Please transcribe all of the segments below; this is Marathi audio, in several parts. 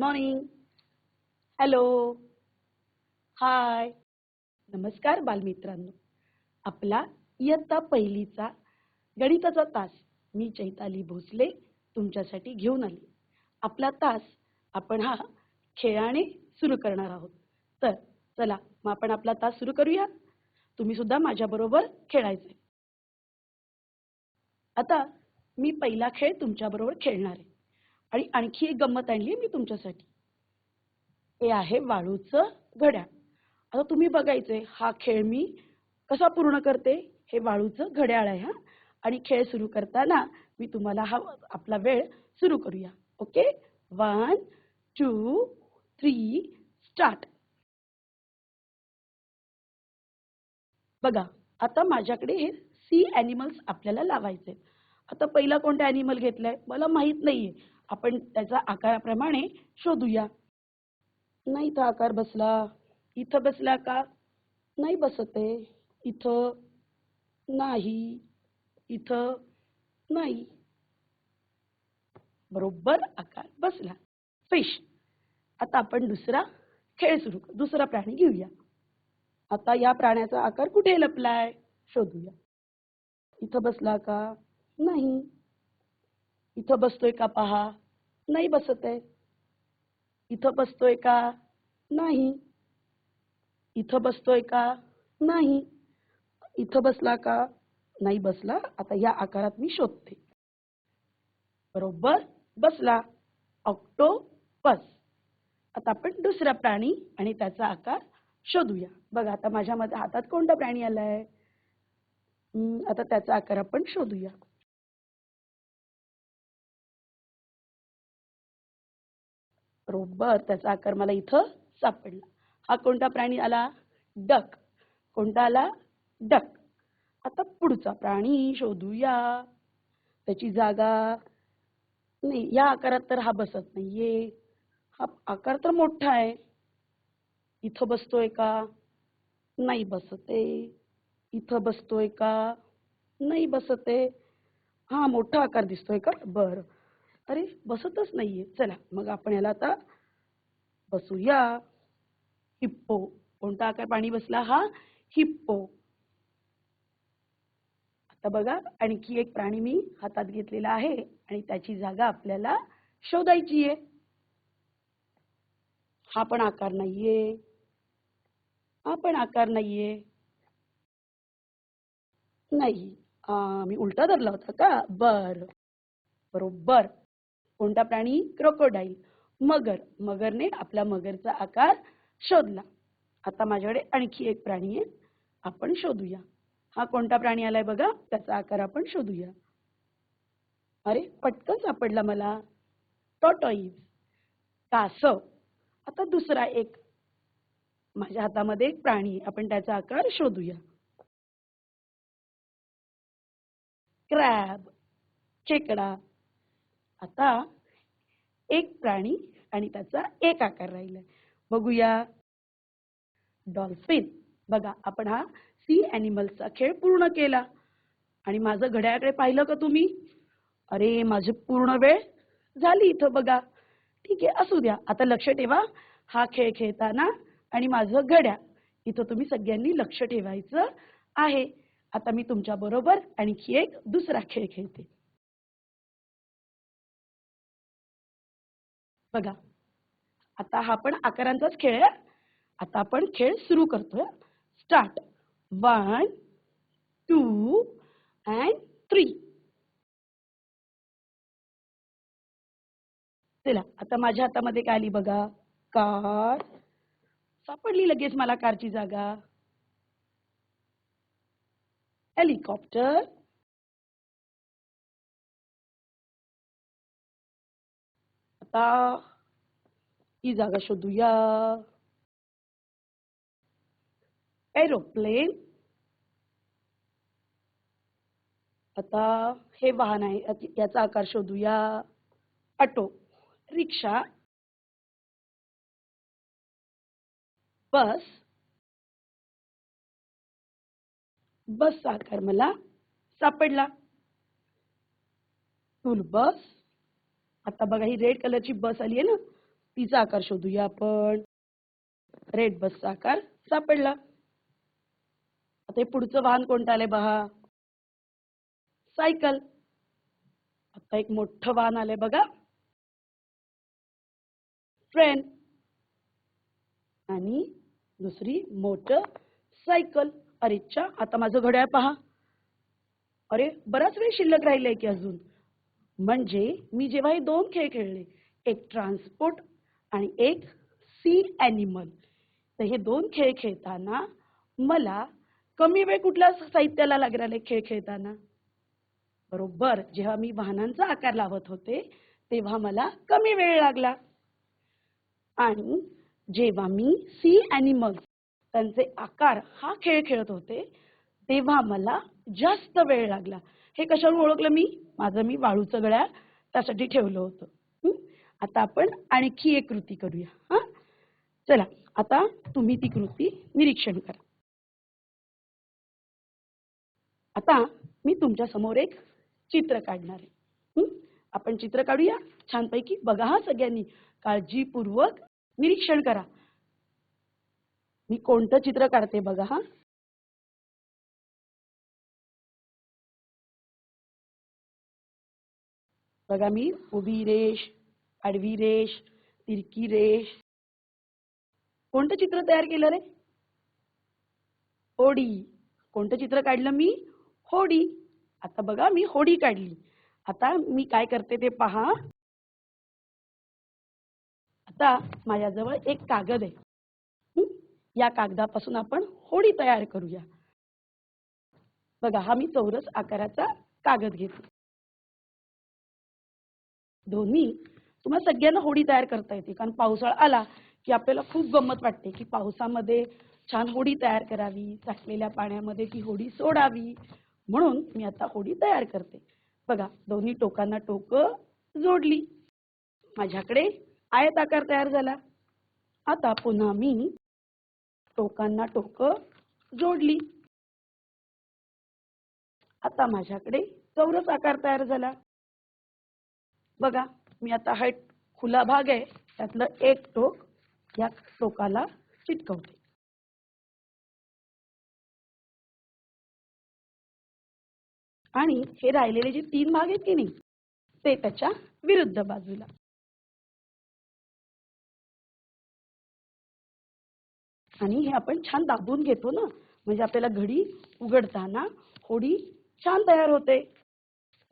मॉर्निंग हॅलो हाय नमस्कार बालमित्रांनो. आपला इयत्ता पहिलीचा गणिताचा तास मी चैताली भोसले तुमच्यासाठी घेऊन आली. आपला तास आपण हा खेळाने सुरू करणार आहोत. तर चला मग आपण आपला तास सुरू करूया. तुम्ही सुद्धा माझ्याबरोबर खेळायचे आता मी पहिला खेळ तुमच्याबरोबर खेळणार आहे. आणि आणखी एक गंमत आणली मी तुमच्यासाठी. हे आहे वाळूचं घड्याळ. आता तुम्ही बघायचंय हा खेळ मी कसा पूर्ण करते? हे वाळूचं घड्याळ आहे हा. आणि खेळ सुरू करताना मी तुम्हाला हा आपला वेळ सुरू करूया. Okay? One two three start. बघा आता माझ्याकडे हे सी ॲनिमल्स आपल्याला लावायचे आता पहिला कोणता ॲनिमल घेतलाय? मला माहीत नाहीये. आपण त्याचा आकाराप्रमाणे शोधूया. नाही इथं आकार बसला. इथं बसला का? नाही बसते. इथं नाही. इथं नाही. बरोबर आकार बसला. फिश. आता आपण दुसरा खेळ सुरू करू दुसरा प्राणी घेऊया. आता या प्राण्याचा आकार कुठे लपलाय? शोधूया. इथं बसला का? नाही. इथं बसतोय का पहा? नाही बसत आहे. इथं बसतोय का? नाही. इथं बसतोय का? नाही. इथं बसला का? नाही बसला. आता या आकारात मी शोधते. बरोबर? बसला. ऑक्टोपस. आता आपण दुसरा प्राणी आणि त्याचा आकार शोधूया. बघा आता माझ्या मध्ये हातात कोणता प्राणी आलाय? हम्म, आता त्याचा आकार आपण शोधूया. बरोबर त्याचा आकार मला इथं सापडला. हा कोणता प्राणी आला? डक. कोणता आला? डक. आता पुढचा प्राणी शोधूया. त्याची जागा नाही या आकारात तर हा बसत नाहीये. हा आकार तर मोठा आहे. इथं बसतोय का? नाही बसत. आहे इथं बसतोय का? नाही बसत. आहे हा मोठा आकार दिसतोय का? बरं. अरे बसतच नाहीये. चला मग आपण याला आता बसूया. हिप्पो. कोणता आकार पाणी बसला? हा हिप्पो. आता बघा आणखी एक प्राणी मी हातात घेतलेला आहे आणि त्याची जागा आपल्याला शोधायची आहे हा पण आकार नाहीये. हा पण आकार नाहीये. नाही. मी उलटा धरला होता का? बर. बरोबर. कोणता प्राणी? क्रोकोडाईल मगर. मगरने आपला मगरचा आकार शोधला. आता माझ्याकडे आणखी एक प्राणी आहे. आपण शोधूया. हा कोणता प्राणी आलाय बघा? त्याचा आकार आपण शोधूया. अरे पटकन सापडला मला. टॉटॉईज कासव आता दुसरा एक. माझ्या हातामध्ये एक प्राणी आपण त्याचा आकार शोधूया. क्रॅब खेकडा आता एक प्राणी आणि त्याचा एक आकार राहिला बघूया. डॉल्फिन. बघा आपण हा सी ॲनिमल्सचा खेळ पूर्ण केला. आणि माझं घड्याकडे पाहिलं का तुम्ही? अरे माझी पूर्ण वेळ झाली इथं बघा. ठीक आहे असू द्या. आता लक्ष ठेवा. हा खेळ खेळताना आणि माझं घड्या इथं तुम्ही सगळ्यांनी लक्ष ठेवायचं आहे. आता मी तुमच्या बरोबर आणखी एक दुसरा खेळ खेळते. बघा. आता हा पण आकारांचाच खेळ आहे. आता आपण खेळ सुरू करतोय. Start one two and three चला आता माझ्या हातामध्ये काय आली बघा? कार सापडली लगेच मला कारची जागा. हेलिकॉप्टर आता ही जागा शोधूया एरोप्लेन आता हे वाहन आहे याचा आकार शोधूया ऑटो रिक्षा बस बसचा आकार मला सापडला टूल बस आता बघा ही रेड कलरची बस आली आहे ना तिचा आकार शोधूया आपण. रेड बसचा आकार सापडला. आता हे पुढचं वाहन कोणतं आलंय बहा सायकल आता एक मोठं वाहन आलंय बघा. ट्रेन आणि दुसरी मोटर सायकल अरेच्छा आता माझं घड्याळ पहा. अरे बराच वेळ शिल्लक राहिलाय की अजून? म्हणजे मी जेव्हा हे दोन खेळ खेळले एक ट्रान्सपोर्ट आणि एक सी ॲनिमल तर हे दोन खेळ खेळताना मला कमी वेळ कुठल्या साहित्याला लागणार आहे खेळ खेळताना? बरोबर जेव्हा मी वाहनांचा आकार लावत होते तेव्हा मला कमी वेळ लागला. आणि जेव्हा मी सी ॲनिमल त्यांचे आकार हा खेळ खेळत होते तेव्हा मला जास्त वेळ लागला. हे कशावर ओळखलं मी? माझं मी वाळूचं गळ्या त्यासाठी ठेवलं होतं. आता आपण आणखी एक कृती करूया. हा? चला आता तुम्ही ती कृती निरीक्षण करा. आता मी तुमच्यासमोर एक चित्र काढणार आहे. आपण चित्र काढूया. छानपैकी बघा हा सगळ्यांनी. काळजीपूर्वक निरीक्षण करा. मी कोणतं चित्र काढते बघा हा? बघा मी उभी रेष आडवी रेष तिरकी रेष कोणतं चित्र तयार केलं रे? होडी. कोणतं चित्र काढलं मी? होडी. आता बघा मी होडी काढली. आता मी काय करते ते पहा. आता माझ्याजवळ एक कागद आहे. या कागदापासून आपण होडी तयार करूया. बघा हा मी चौरस आकाराचा कागद घेते. दोन्ही तुम्हाला सगळ्यांना होडी तयार करता येते. कारण पावसाळा आला की आपल्याला खूप गंमत वाटते की पावसामध्ये छान होडी तयार करावी साठलेल्या पाण्यामध्ये ती होडी सोडावी. म्हणून मी आता होडी तयार करते. बघा दोन्ही टोकांना टोक जोडली. माझ्याकडे आयत आकार तयार झाला. आता पुन्हा मी टोकांना टोक जोडली. आता माझ्याकडे चौरस आकार तयार झाला. बघा मी आता हा खुला भाग आहे त्यातलं एक टोक या टोकाला चिटकवते. आणि हे राहिलेले जे तीन भाग आहेत की नाही ते त्याच्या विरुद्ध बाजूला. आणि हे आपण छान दाबून घेतो ना म्हणजे आपल्याला घडी उघडताना होडी छान तयार होते.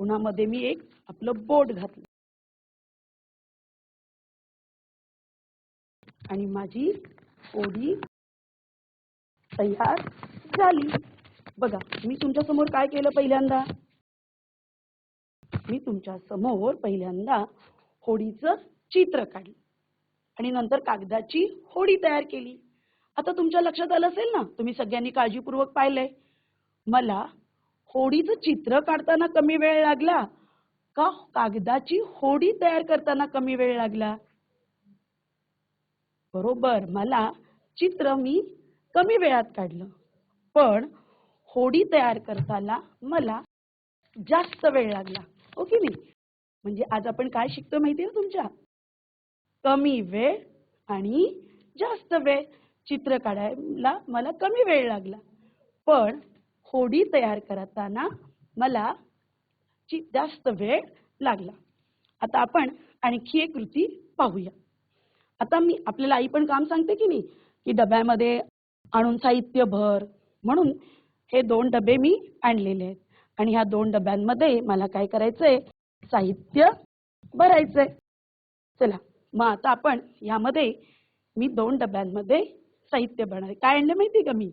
उन्हामध्ये मी एक आपलं बोट घातलं. आणि माझी होडी तयार झाली. बघा मी तुमच्यासमोर काय केलं पहिल्यांदा? मी तुमच्यासमोर पहिल्यांदा होडीचं चित्र काढलं. आणि नंतर कागदाची होडी तयार केली. आता तुमच्या लक्षात आलं असेल ना? तुम्ही सगळ्यांनी काळजीपूर्वक पाहिलंय. मला होडीचं चित्र काढताना कमी वेळ लागला का? कागदाची होडी तयार करताना कमी वेळ लागला? बरोबर. मला चित्र मी कमी वेळात काढलं. पण होडी तयार करताना मला जास्त वेळ लागला. हो की नाही? म्हणजे आज आपण काय शिकतो माहिती आहे तुमच्या? कमी वेळ आणि जास्त वेळ. चित्र काढायला मला कमी वेळ लागला. पण होडी तयार करताना मला ची जास्त वेळ लागला. आता आपण आणखी एक कृती पाहूया. आता मी आपल्याला आई पण काम सांगते की नाही? की डब्यामध्ये आणून साहित्य भर म्हणून हे दोन डबे मी आणलेले आहेत. आणि ह्या दोन डब्यांमध्ये मला काय करायचंय? साहित्य भरायचंय. चला मग आता आपण ह्यामध्ये मी दोन डब्यांमध्ये साहित्य भरणार काय आणलं माहिती का मी?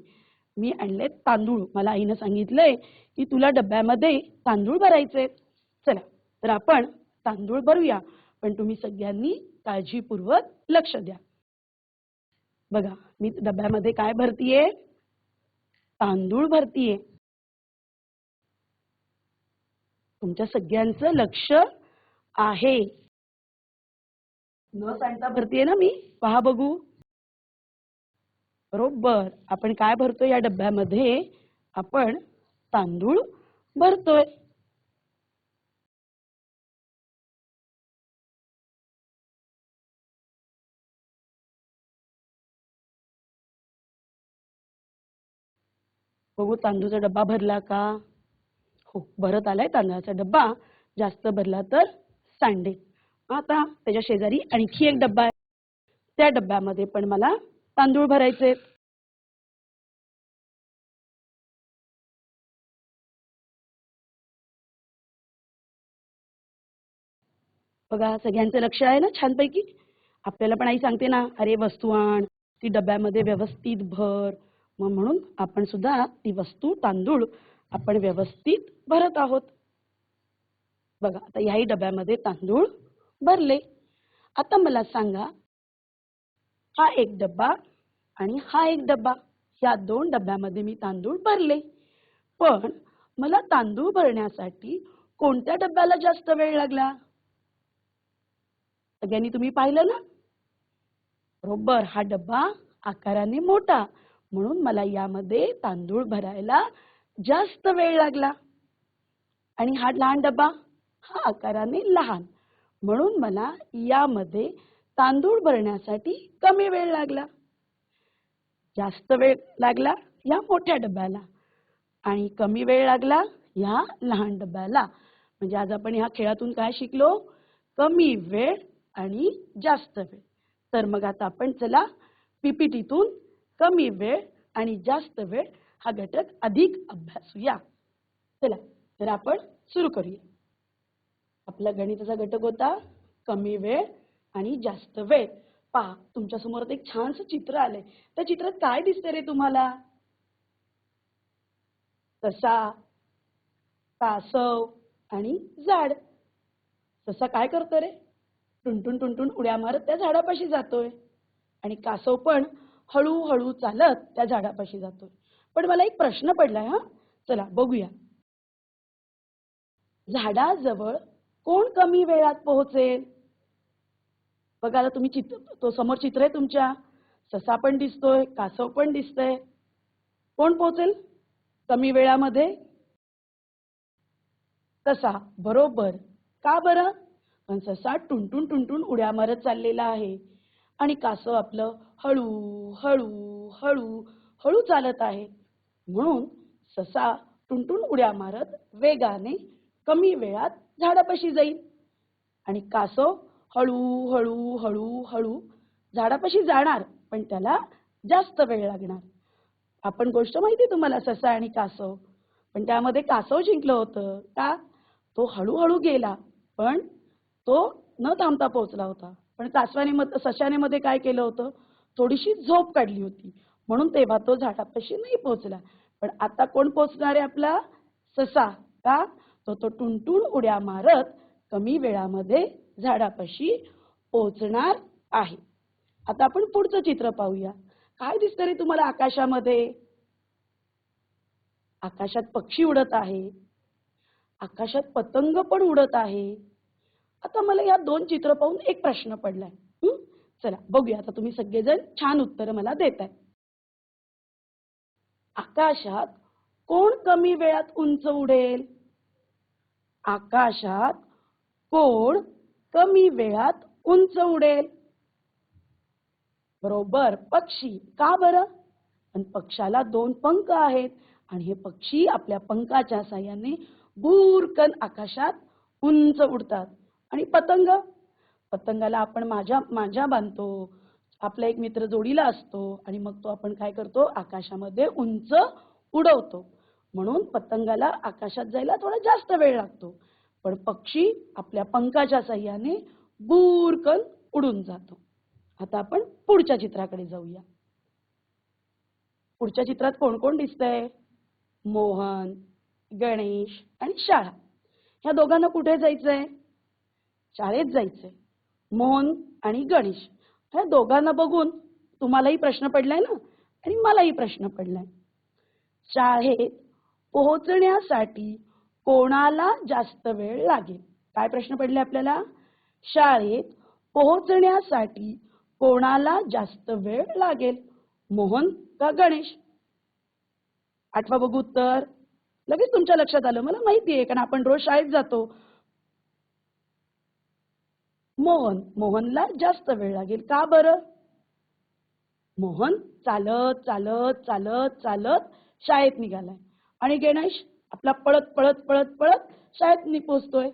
मी आणले तांदूळ. मला आईनं सांगितलंय की तुला डब्यामध्ये तांदूळ भरायचे चला तर आपण तांदूळ भरूया. पण तुम्ही सगळ्यांनी काळजीपूर्वक लक्ष द्या. बघा मी डब्यामध्ये काय भरतीये? तांदूळ भरतीये. तुमच्या सगळ्यांचं लक्ष आहे. न सांगता भरतीये ना मी? पहा बघू. बरोबर आपण काय भरतोय या डब्यामध्ये? आपण तांदूळ भरतोय. बघू तांदूळचा डब्बा भरला का? हो भरत आलाय तांदळाचा डब्बा. जास्त भरला तर सांडे. आता त्याच्या शेजारी आणखी एक डब्बा आहे. त्या डब्यामध्ये पण मला तांदूळ भरायचे बघा सगळ्यांचं लक्ष आहे ना छानपैकी? आपल्याला पण आई सांगते ना अरे वस्तू आण. ती डब्यामध्ये व्यवस्थित भर. मग म्हणून आपण सुद्धा ती वस्तू तांदूळ आपण व्यवस्थित भरत आहोत. बघा आता याही डब्यामध्ये तांदूळ भरले. आता मला सांगा हा एक डब्बा आणि हा एक डब्बा या दोन डब्यामध्ये मी तांदूळ भरले. पण मला तांदूळ भरण्यासाठी कोणत्या डब्याला जास्त वेळ लागला? सगळ्यांनी तुम्ही पाहिलं ना? बरोबर हा डब्बा आकाराने मोठा म्हणून मला यामध्ये तांदूळ भरायला जास्त वेळ लागला. आणि हा लहान डब्बा हा आकाराने लहान. म्हणून मला यामध्ये तांदूळ भरण्यासाठी कमी वेळ लागला. जास्त वेळ लागला या मोठ्या डब्याला. आणि कमी वेळ लागला या लहान डब्याला. म्हणजे आज आपण ह्या खेळातून काय शिकलो? कमी वेळ आणि जास्त वेळ. तर मग आता आपण चला पीपीटीतून कमी वेळ आणि जास्त वेळ हा घटक अधिक अभ्यासूया चला तर आपण सुरू करूया. आपला गणिताचा घटक होता कमी वेळ आणि जास्त वेळ. पहा तुमच्यासमोर एक छानसं चित्र आलंय. त्या चित्रात काय दिसतंय रे तुम्हाला? ससा कासव आणि झाड. ससा काय करतो रे? टुनटुन टुनटुन उड्या मारत त्या झाडापाशी जातोय. आणि कासव पण हळूहळू चालत त्या झाडापाशी जातोय. पण मला एक प्रश्न पडलाय हा. चला बघूया. झाडाजवळ कोण कमी वेळात पोहोचेल? बघा आता तुम्ही चित्र तो समोर चित्र आहे तुमच्या. ससा पण दिसतोय कासव पण दिसतंय. कोण पोहोचेल? कमी वेळामध्ये? कसा बरोबर. का बरं? पण ससा टुनटुन टुनटुन उड्या मारत चाललेला आहे. आणि कासव आपलं हळू हळू हळू हळू चालत आहे. म्हणून ससा टुनटुन उड्या मारत वेगाने कमी वेळात झाडापाशी जाईल. आणि कासव हळू हळू हळू हळू झाडापाशी जाणार पण त्याला जास्त वेळ लागणार. आपण गोष्ट माहिती तुम्हाला ससा आणि कासव. पण त्यामध्ये कासव जिंकलं होतं का? तो हळूहळू गेला पण तो न थांबता पोहोचला होता. पण सासवाने मध्ये सशाने मध्ये काय केलं होतं? थोडीशी झोप काढली होती. म्हणून तेव्हा तो झाडापाशी नाही पोहोचला. पण आता कोण पोहोचणार आहे आपला? ससा का? तो तो टुनटुन उड्या मारत कमी वेळामध्ये झाडापाशी पोहोचणार आहे. आता आपण पुढचं चित्र पाहूया. काय दिसतं रे तुम्हाला आकाशामध्ये? आकाशात पक्षी उडत आहे. आकाशात पतंग पण उडत आहे. आता मला या दोन चित्र पाहून एक प्रश्न पडलाय. चला बघूया. आता तुम्ही सगळेजण छान उत्तर मला देत आहे आकाशात कोण कमी वेळात उंच उडेल? आकाशात कोण कमी वेळात उंच उडेल? बरोबर पक्षी. का बरं? पण पक्षाला दोन पंख आहेत आणि हे पक्षी आपल्या पंखाच्या साह्याने भूरकन आकाशात उंच उडतात. आणि पतंग. पतंगाला आपण माझ्या माझ्या बांधतो. आपला एक मित्र जोडीला असतो आणि मग तो आपण काय करतो? आकाशामध्ये उंच उडवतो. म्हणून पतंगाला आकाशात जायला थोडा जास्त वेळ लागतो. पण पक्षी आपल्या पंखाच्या सह्याने बुरकन उडून जातो. आता आपण पुढच्या चित्राकडे जाऊया. पुढच्या चित्रात कोण कोण दिसतंय? मोहन गणेश आणि शाळा. ह्या दोघांना कुठे जायचंय? शाळेत जायचंय मोहन आणि गणेश ह्या दोघांना बघून तुम्हालाही प्रश्न पडलाय ना? आणि मलाही प्रश्न पडलाय. शाळेत पोहोचण्यासाठी कोणाला जास्त वेळ लागेल? काय प्रश्न पडले आपल्याला? शाळेत पोहोचण्यासाठी कोणाला जास्त वेळ लागेल? मोहन का गणेश? आठवा बघू उत्तर. लगेच तुमच्या लक्षात आलं. मला माहिती आहे कारण आपण रोज शाळेत जातो. मोहन मोहनला जास्त वेळ लागेल. का बरं? मोहन चालत चालत चालत चालत शाळेत निघालाय. आणि गणेश आपला पळत पळत पळत पळत शाळेत नि- पोहोचतोय.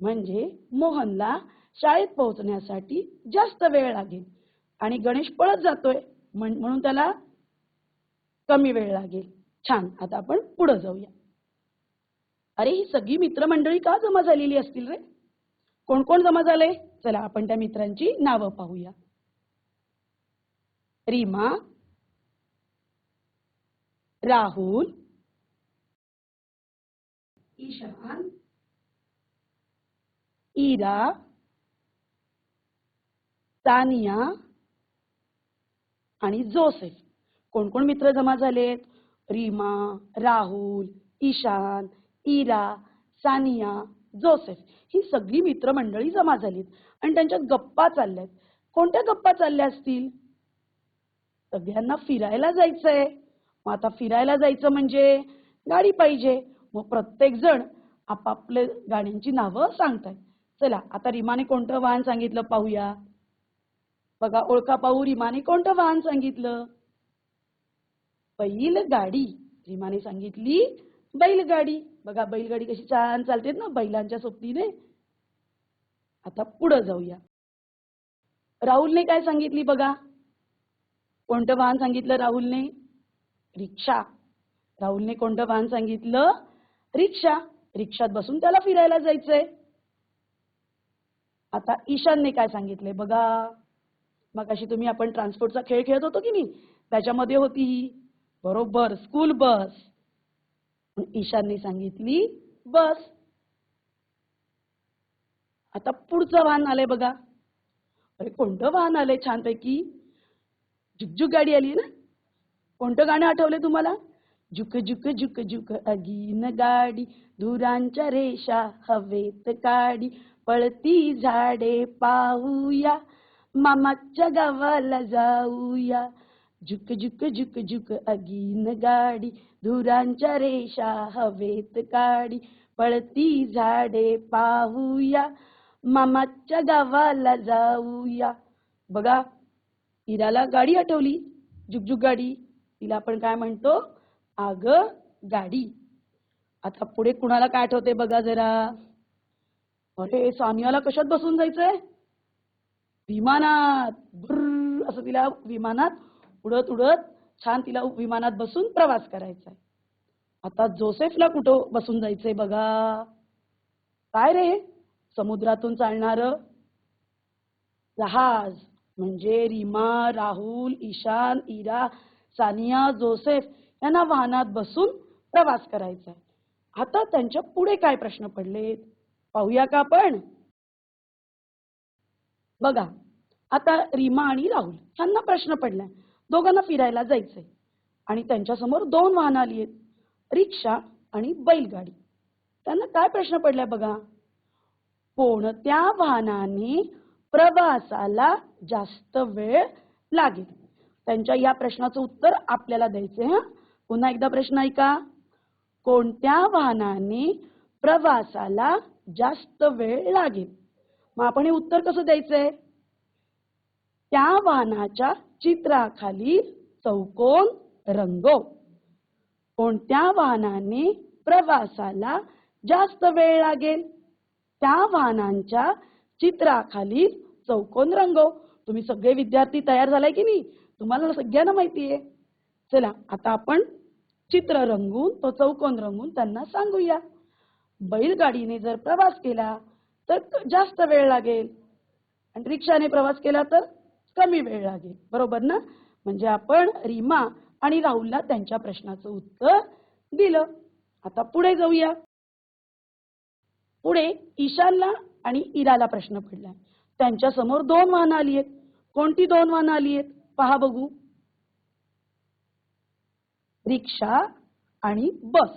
म्हणजे मोहनला शाळेत पोहोचण्यासाठी जास्त वेळ लागेल. आणि गणेश पळत जातोय. म्हणून त्याला कमी वेळ लागेल. छान आता आपण पुढे जाऊया. अरे ही सगळी मित्रमंडळी का जमा झालेली असतील रे? कोण कोण जमा झाले? चला आपण त्या मित्रांची नावं पाहूया. रीमा राहुल ईशान इरा तानिया आणि जोसेफ. कोण कोण मित्र जमा झालेत? रीमा राहुल ईशान इरा सानिया जोसेफ ही सगळी मित्रमंडळी जमा झालीत आणि त्यांच्यात गप्पा चालल्यात. कोणत्या गप्पा चालल्या असतील? सगळ्यांना फिरायला जायचंय. मग आता फिरायला जायचं म्हणजे गाडी पाहिजे. मग प्रत्येक जण आपापले गाड्यांची नावं सांगतायत. चला आता रिमाने कोणतं वाहन सांगितलं पाहूया. बघा ओळखा पाहू रिमाने कोणतं वाहन सांगितलं? बैलगाडी. रिमाने सांगितली बैलगाडी. बघा बैलगाडी कशी छान चालते ना बैलांच्या सोबतीने. आता पुढं जाऊया. राहुलने काय सांगितली बघा? कोणतं वाहन सांगितलं राहुलने? रिक्षा. राहुलने कोणतं वाहन सांगितलं? रिक्षा. रिक्षात बसून त्याला फिरायला जायचंय. आता ईशानने काय सांगितलंय बघा? मग अशी तुम्ही आपण ट्रान्सपोर्टचा खेळ खेळत होतो की नाही? त्याच्यामध्ये होती बरोबर स्कूल बस ईशानने सांगितली बस. आता पुढचं वाहन आलंय बघा. अरे कोणतं वाहन आलंय छानपैकी? झुकझुक गाडी आली ना? कोणतं गाणं आठवलंय तुम्हाला? झुक झुक झुक झुक अगीन गाडी धुरांच्या रेषा हवेत काडी पळती झाडे पाहूया मामाच्या गावाला जाऊया. झुक झुक झुक झुक अगीन गाडी धुरांच्या रेषा हवेत काडी. पळती झाडे पाहूया मामाच्या गावाला जाऊया. बघा हिराला गाडी आठवली. झुकझुक गाडी. तिला आपण काय म्हणतो? आग गाडी. आता पुढे कुणाला काय आठवते बघा जरा. अरे सानियाला कशात बसून जायचंय? विमानात. असं तिला विमानात उडत उडत छान तिला विमानात बसून प्रवास करायचा आहे. आता जोसेफला कुठं बसून जायचंय बघा. काय रे समुद्रातून चालणार जहाज म्हणजे रीमा राहुल ईशान इरा सानिया जोसेफ यांना वाहनात बसून प्रवास करायचा आहे. आता त्यांच्या पुढे काय प्रश्न पडलेत? पाहूया का आपण? बघा आता रीमा आणि राहुल यांना प्रश्न पडलाय. दोघांना फिरायला जायचंय. आणि त्यांच्यासमोर दोन वाहनं आली आहेत. रिक्षा आणि बैलगाडी. त्यांना काय प्रश्न पडलाय बघा? कोणत्या वाहनाने प्रवासाला जास्त वेळ लागेल? त्यांच्या या प्रश्नाचं उत्तर आपल्याला द्यायचंय हा? पुन्हा एकदा प्रश्न ऐका. कोणत्या वाहनाने प्रवासाला जास्त वेळ लागेल? मग आपण हे उत्तर कसं द्यायचंय? त्या वाहनाच्या चित्राखाली चौकोन रंगो. कोणत्या वाहनाने प्रवासाला जास्त वेळ लागेल? त्या वाहनांच्या चित्राखाली चौकोन रंगो. तुम्ही सगळे विद्यार्थी तयार झालाय की नाही? तुम्हाला सगळ्यांना माहिती आहे. चला आता आपण चित्र रंगून तो चौकोन रंगून त्यांना सांगूया. बैलगाडीने जर प्रवास केला तर जास्त वेळ लागेल. आणि रिक्षाने प्रवास केला तर? कमी वेळ लागेल. बरोबर ना? म्हणजे आपण रीमा आणि राहुलला त्यांच्या प्रश्नाचं उत्तर दिलं. आता पुढे जाऊया. पुढे ईशानला आणि इराला प्रश्न पडला त्यांच्यासमोर दोन वाहनं आली आहेत. कोणती दोन वाहनं आली आहेत? पहा बघू. रिक्षा आणि बस.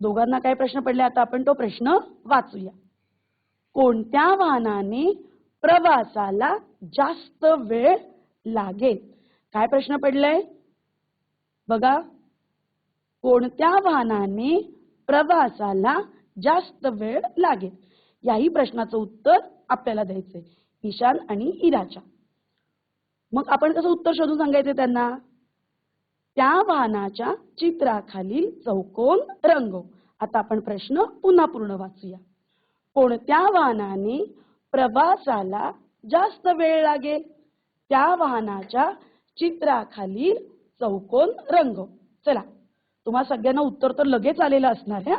दोघांना काय प्रश्न पडले? आता आपण तो प्रश्न वाचूया. कोणत्या वाहनाने प्रवासाला जास्त वेळ लागेल. काय प्रश्न पडलाय? बघा कोणत्या वाहनाने प्रवासाला जास्त वेळ लागेल? याही प्रश्नाचं उत्तर आपल्याला द्यायचंय ईशान आणि इराच्या. मग आपण कसं उत्तर शोधून सांगायचं त्यांना? त्या वाहनाच्या चित्राखालील चौकोन रंगव. आता आपण प्रश्न पुन्हा पूर्ण वाचूया. कोणत्या वाहनाने प्रवासाला जास्त वेळ लागेल. त्या वाहनाच्या चित्राखाली चौकोन रंगव चला तुम्हा सगळ्यांना उत्तर तर लगेच आलेलं असणार आहे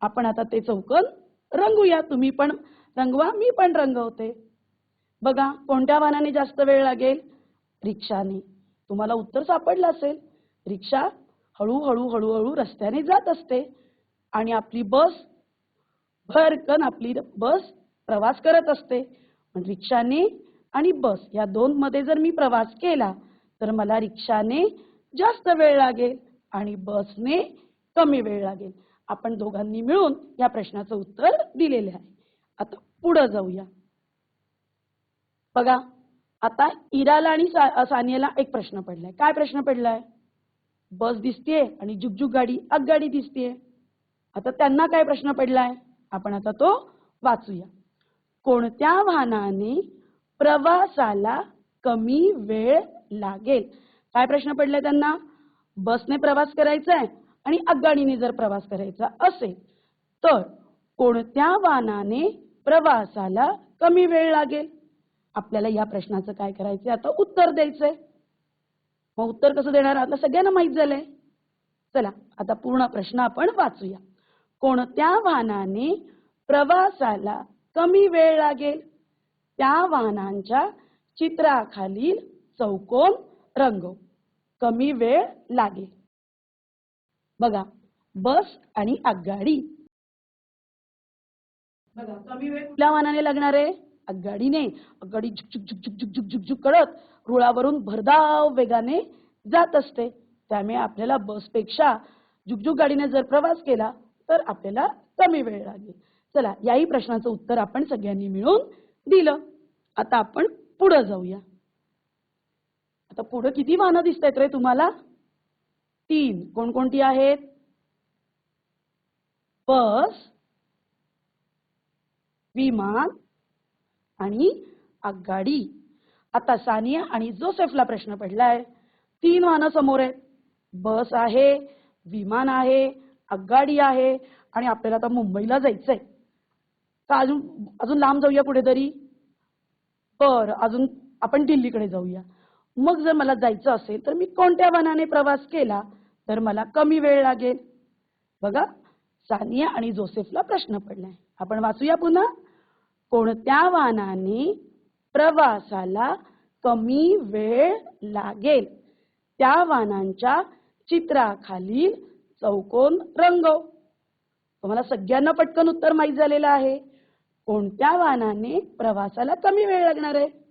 आपण आता ते चौकोन रंगूया. तुम्ही पण रंगवा मी पण रंगवते. बघा कोणत्या वाहनाने जास्त वेळ लागेल? रिक्षाने. तुम्हाला उत्तर सापडलं असेल. रिक्षा हळूहळू हळूहळू रस्त्याने जात असते. आणि आपली बस भरकन आपली बस प्रवास करत असते. पण रिक्षाने आणि बस या दोन मध्ये जर मी प्रवास केला तर मला रिक्षाने जास्त वेळ लागेल आणि बसने कमी वेळ लागेल. आपण दोघांनी मिळून या प्रश्नाचं उत्तर दिलेले आहे. आता पुढे जाऊया. बघा आता इराला आणि सा- सानियाला एक प्रश्न पडलाय. काय प्रश्न पडलाय? बस दिसतीये आणि जुगजुग गाडी आगगाडी दिसतीये. आता त्यांना काय प्रश्न पडलाय? आपण आता तो वाचूया. कोणत्या वाहनाने प्रवासाला कमी वेळ लागेल? काय प्रश्न पडले त्यांना? बसने प्रवास करायचा आहे आणि आगगाडीने जर प्रवास करायचा असेल तर कोणत्या वाहनाने प्रवासाला कमी वेळ लागेल? आपल्याला या प्रश्नाचं काय करायचंय? आता उत्तर द्यायचंय. मग उत्तर कसं देणार? आता सगळ्यांना माहीत झालंय. चला आता पूर्ण प्रश्न आपण वाचूया. कोणत्या वाहनाने प्रवासाला कमी वेळ लागेल. त्या वाहनांच्या चित्राखालील चौकोन रंगव. कमी वेळ लागेल. बघा बस आणि आगगाडी. बघा कमी वेळ कुठल्या वाहनाने लागणार आहे? आगगाडीने आगगाडी झुक झुक झुक झुक झुक झुक झुक करत रुळावरून भरधाव वेगाने जात असते. त्यामुळे आपल्याला बसपेक्षा झुकझुक गाडीने जर प्रवास केला तर आपल्याला कमी वेळ लागेल. चला याही प्रश्नाचं उत्तर आपण सगळ्यांनी मिळून दिलं. आता आपण पुढं जाऊया. आता पुढं किती वाहनं दिसत आहेत रे तुम्हाला? तीन. कोणकोणती आहेत? बस विमान आणि आगगाडी. आता सानिया आणि जोसेफला प्रश्न पडलाय. तीन वाहनं समोर आहेत. बस आहे विमान आहे आगगाडी आहे आणि आपल्याला आता मुंबईला जायचंय. का अजून अजून लांब जाऊया कुठेतरी? बर अजून आपण दिल्लीकडे जाऊया. मग जर मला जायचं असेल तर मी कोणत्या वाहनाने प्रवास केला तर मला कमी वेळ लागेल? बघा सानिया आणि जोसेफला प्रश्न पडलाय. आपण वाचूया पुन्हा. कोणत्या वाहनाने प्रवासाला कमी वेळ लागेल? त्या वाहनांच्या चित्राखालील चौकोन रंगव तुम्हाला सगळ्यांना पटकन उत्तर माहीत झालेलं आहे. कोणत्या वाहनाने प्रवासाला कमी वेळ लागणार आहे?